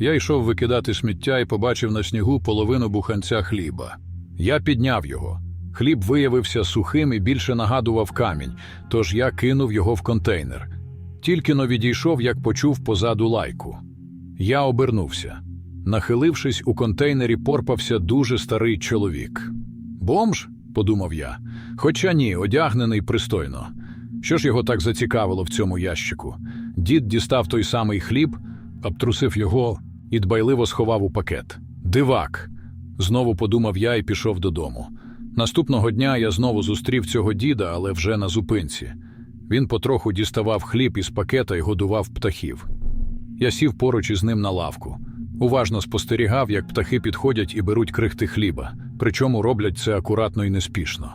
Я йшов викидати сміття і побачив на снігу половину буханця хліба. Я підняв його. Хліб виявився сухим і більше нагадував камінь, тож я кинув його в контейнер. Тільки но відійшов, як почув позаду лайку. Я обернувся. Нахилившись, у контейнері порпався дуже старий чоловік. Бомж? подумав я. Хоча ні, одягнений пристойно. Що ж його так зацікавило в цьому ящику? Дід дістав той самий хліб, обтрусив його і дбайливо сховав у пакет. Дивак. Знову подумав я і пішов додому. Наступного дня я знову зустрів цього діда, але вже на зупинці. Він потроху діставав хліб із пакета і годував птахів. Я сів поруч із ним на лавку. Уважно спостерігав, як птахи підходять і беруть крихти хліба, причому роблять це акуратно і неспішно.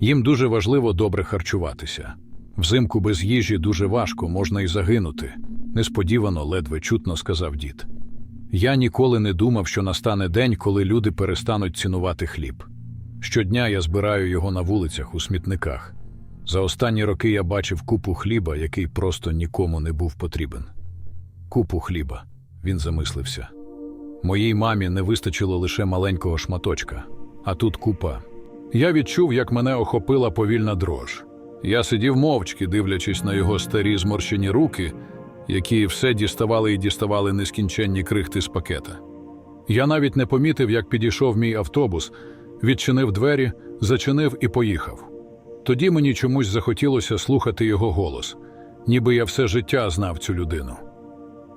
Їм дуже важливо добре харчуватися. Взимку без їжі дуже важко, можна й загинути. Несподівано, ледве чутно сказав дід. Я ніколи не думав, що настане день, коли люди перестануть цінувати хліб. Щодня я збираю його на вулицях у смітниках. За останні роки я бачив купу хліба, який просто нікому не був потрібен. Купу хліба, він замислився. Моїй мамі не вистачило лише маленького шматочка, а тут купа. Я відчув, як мене охопила повільна дрож. Я сидів мовчки, дивлячись на його старі зморщені руки, які все діставали і діставали нескінченні крихти з пакета. Я навіть не помітив, як підійшов мій автобус, відчинив двері, зачинив і поїхав. Тоді мені чомусь захотілося слухати його голос, ніби я все життя знав цю людину.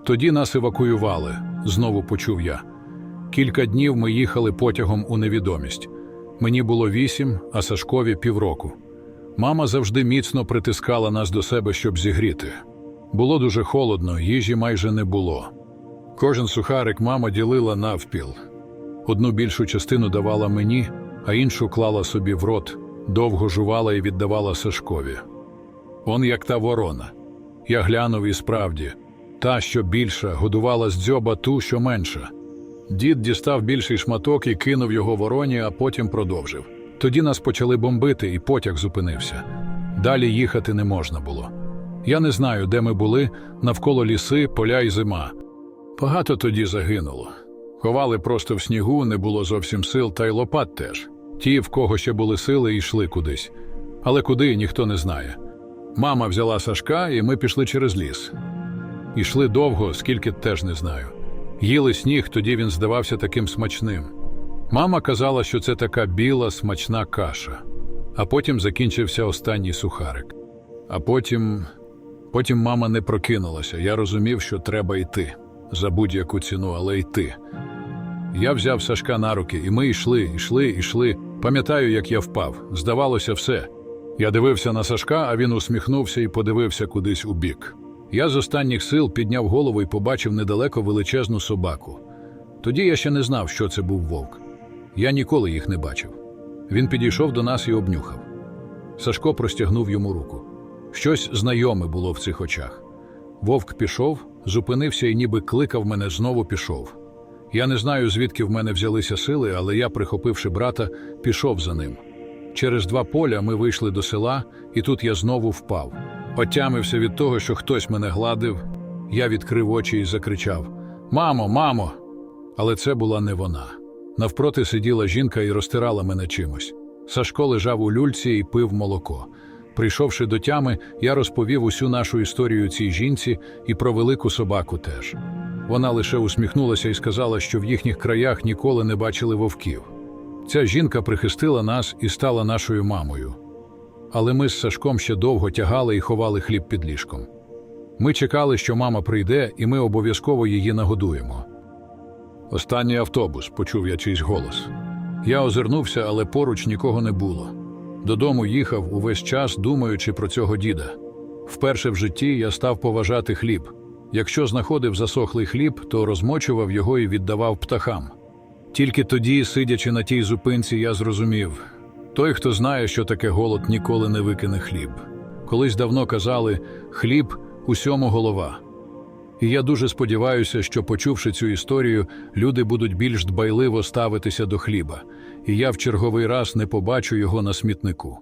Тоді нас евакуювали, знову почув я. Кілька днів ми їхали потягом у невідомість. Мені було вісім, а Сашкові півроку. Мама завжди міцно притискала нас до себе, щоб зігріти. Було дуже холодно, їжі майже не було. Кожен сухарик мама ділила навпіл. Одну більшу частину давала мені, а іншу клала собі в рот, довго жувала і віддавала Сашкові. Он як та ворона. Я глянув і справді, та, що більша, годувала з дзьоба ту, що менша. Дід дістав більший шматок і кинув його вороні, а потім продовжив. Тоді нас почали бомбити, і потяг зупинився. Далі їхати не можна було. Я не знаю, де ми були, навколо ліси, поля і зима. Багато тоді загинуло. Ховали просто в снігу, не було зовсім сил, та й лопат теж. Ті, в кого ще були сили, йшли кудись. Але куди ніхто не знає. Мама взяла Сашка, і ми пішли через ліс. Ішли довго, скільки теж не знаю. Їли сніг, тоді він здавався таким смачним. Мама казала, що це така біла, смачна каша. А потім закінчився останній сухарик. А потім. Потім мама не прокинулася. Я розумів, що треба йти за будь-яку ціну, але йти. Я взяв Сашка на руки, і ми йшли, йшли, йшли. Пам'ятаю, як я впав. Здавалося, все. Я дивився на Сашка, а він усміхнувся і подивився кудись у бік. Я з останніх сил підняв голову і побачив недалеко величезну собаку. Тоді я ще не знав, що це був вовк. Я ніколи їх не бачив. Він підійшов до нас і обнюхав. Сашко простягнув йому руку. Щось знайоме було в цих очах. Вовк пішов, зупинився і ніби кликав мене, знову пішов. Я не знаю, звідки в мене взялися сили, але я, прихопивши брата, пішов за ним. Через два поля ми вийшли до села, і тут я знову впав. Отямився від того, що хтось мене гладив. Я відкрив очі і закричав: Мамо, мамо! Але це була не вона. Навпроти сиділа жінка і розтирала мене чимось. Сашко лежав у люльці і пив молоко. Прийшовши до тями, я розповів усю нашу історію цій жінці і про велику собаку теж. Вона лише усміхнулася і сказала, що в їхніх краях ніколи не бачили вовків. Ця жінка прихистила нас і стала нашою мамою. Але ми з Сашком ще довго тягали і ховали хліб під ліжком. Ми чекали, що мама прийде, і ми обов'язково її нагодуємо. Останній автобус, почув я чийсь голос. Я озирнувся, але поруч нікого не було. Додому їхав увесь час, думаючи про цього діда. Вперше в житті я став поважати хліб. Якщо знаходив засохлий хліб, то розмочував його і віддавав птахам. Тільки тоді, сидячи на тій зупинці, я зрозумів той, хто знає, що таке голод, ніколи не викине хліб. Колись давно казали хліб усьому голова. І я дуже сподіваюся, що, почувши цю історію, люди будуть більш дбайливо ставитися до хліба, і я в черговий раз не побачу його на смітнику.